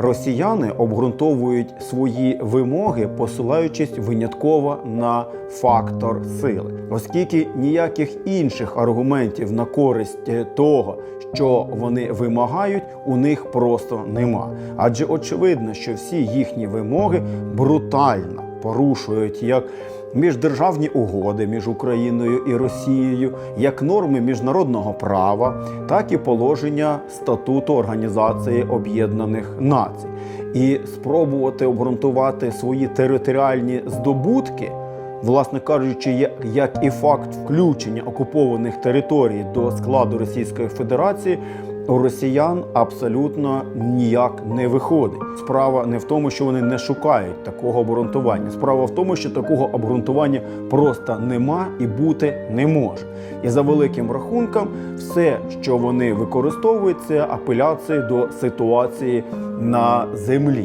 Росіяни обґрунтовують свої вимоги, посилаючись винятково на фактор сили, оскільки ніяких інших аргументів на користь е, того, що вони вимагають, у них просто нема. Адже очевидно, що всі їхні вимоги брутально порушують як міждержавні угоди між Україною і Росією, як норми міжнародного права, так і положення статуту Організації Об'єднаних Націй. І спробувати обґрунтувати свої територіальні здобутки, власне кажучи, як, і факт включення окупованих територій до складу Російської Федерації. У росіян абсолютно ніяк не виходить. Справа не в тому, що вони не шукають такого обґрунтування. Справа в тому, що такого обґрунтування просто нема і бути не може. І за великим рахунком, все, що вони використовують, це апеляції до ситуації на землі.